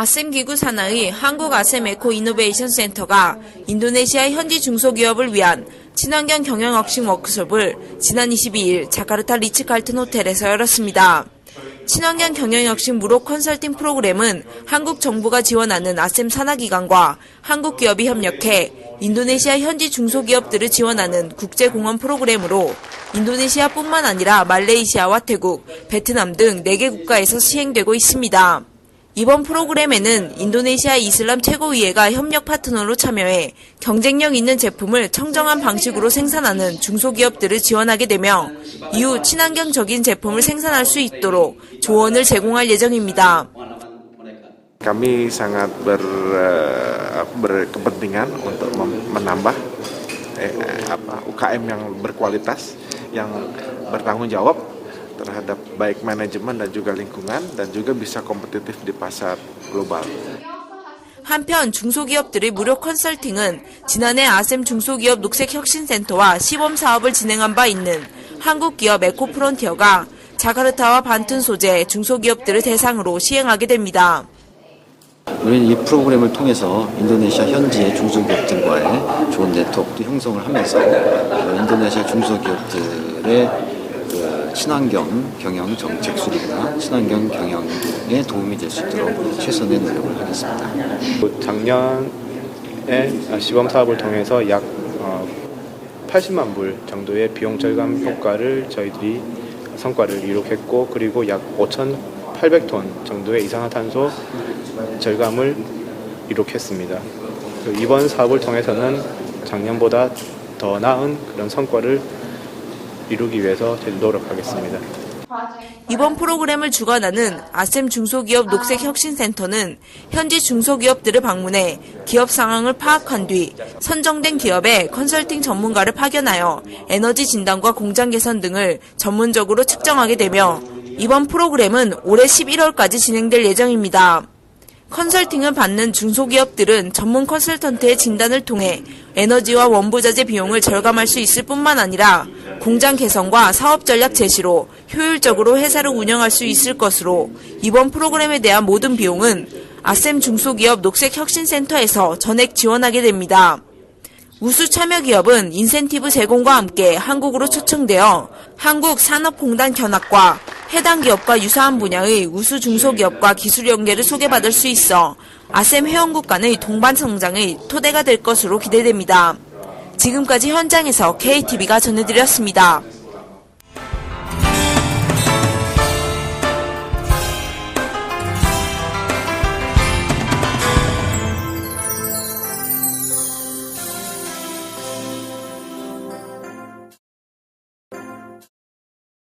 아셈 기구 산하의 한국 아셈 에코 이노베이션 센터가 인도네시아 현지 중소기업을 위한 친환경 경영 혁신 워크숍을 지난 22일 자카르타 리츠 칼튼 호텔에서 열었습니다. 친환경 경영 혁신 무료 컨설팅 프로그램은 한국 정부가 지원하는 아셈 산하기관과 한국 기업이 협력해 인도네시아 현지 중소기업들을 지원하는 국제공헌 프로그램으로 인도네시아뿐만 아니라 말레이시아와 태국, 베트남 등 4개 국가에서 시행되고 있습니다. 이번 프로그램에는 인도네시아 이슬람 최고위회가 협력 파트너로 참여해 경쟁력 있는 제품을 청정한 방식으로 생산하는 중소기업들을 지원하게 되며 이후 친환경적인 제품을 생산할 수 있도록 조언을 제공할 예정입니다. Kami sangat ber, eh, berkepentingan untuk menambah eh, eh, UKM yang berkualitas, yang bertanggung jawab terhadap baik manajemen dan juga lingkungan dan juga bisa kompetitif di pasar global. 한편 중소기업들의 무료 컨설팅은 지난해 아셈 중소기업 녹색혁신센터와 시범 사업을 진행한 바 있는 한국기업 에코프론티어가 자카르타와 반툰 소재 중소기업들을 대상으로 시행하게 됩니다. 우리는 이 프로그램을 통해서 인도네시아 현지의 중소기업들과의 좋은 네트워크도 형성을 하면서 어, 인도네시아 중소기업들의 그 친환경 경영 정책 수립이나 친환경 경영에 도움이 될 수 있도록 최선의 노력을 하겠습니다. 작년에 시범 사업을 통해서 약 80만 불 정도의 비용 절감 효과를 저희들이 성과를 이룩했고 그리고 약 5,800톤 정도의 이산화탄소 절감을 이룩했습니다. 그 이번 사업을 통해서는 작년보다 더 나은 그런 성과를 이루기 위해서 노력하겠습니다. 이번 프로그램을 주관하는 아셈 중소기업 녹색혁신센터는 현지 중소기업들을 방문해 기업 상황을 파악한 뒤 선정된 기업에 컨설팅 전문가를 파견하여 에너지 진단과 공장 개선 등을 전문적으로 측정하게 되며 이번 프로그램은 올해 11월까지 진행될 예정입니다. 컨설팅을 받는 중소기업들은 전문 컨설턴트의 진단을 통해 에너지와 원부자재 비용을 절감할 수 있을 뿐만 아니라 공장 개선과 사업 전략 제시로 효율적으로 회사를 운영할 수 있을 것으로 이번 프로그램에 대한 모든 비용은 아셈 중소기업 녹색혁신센터에서 전액 지원하게 됩니다. 우수 참여 기업은 인센티브 제공과 함께 한국으로 초청되어 한국 산업공단 견학과 해당 기업과 유사한 분야의 우수 중소기업과 기술 연계를 소개받을 수 있어 아셈 회원국 간의 동반 성장의 토대가 될 것으로 기대됩니다. 지금까지 현장에서 KTV가 전해드렸습니다.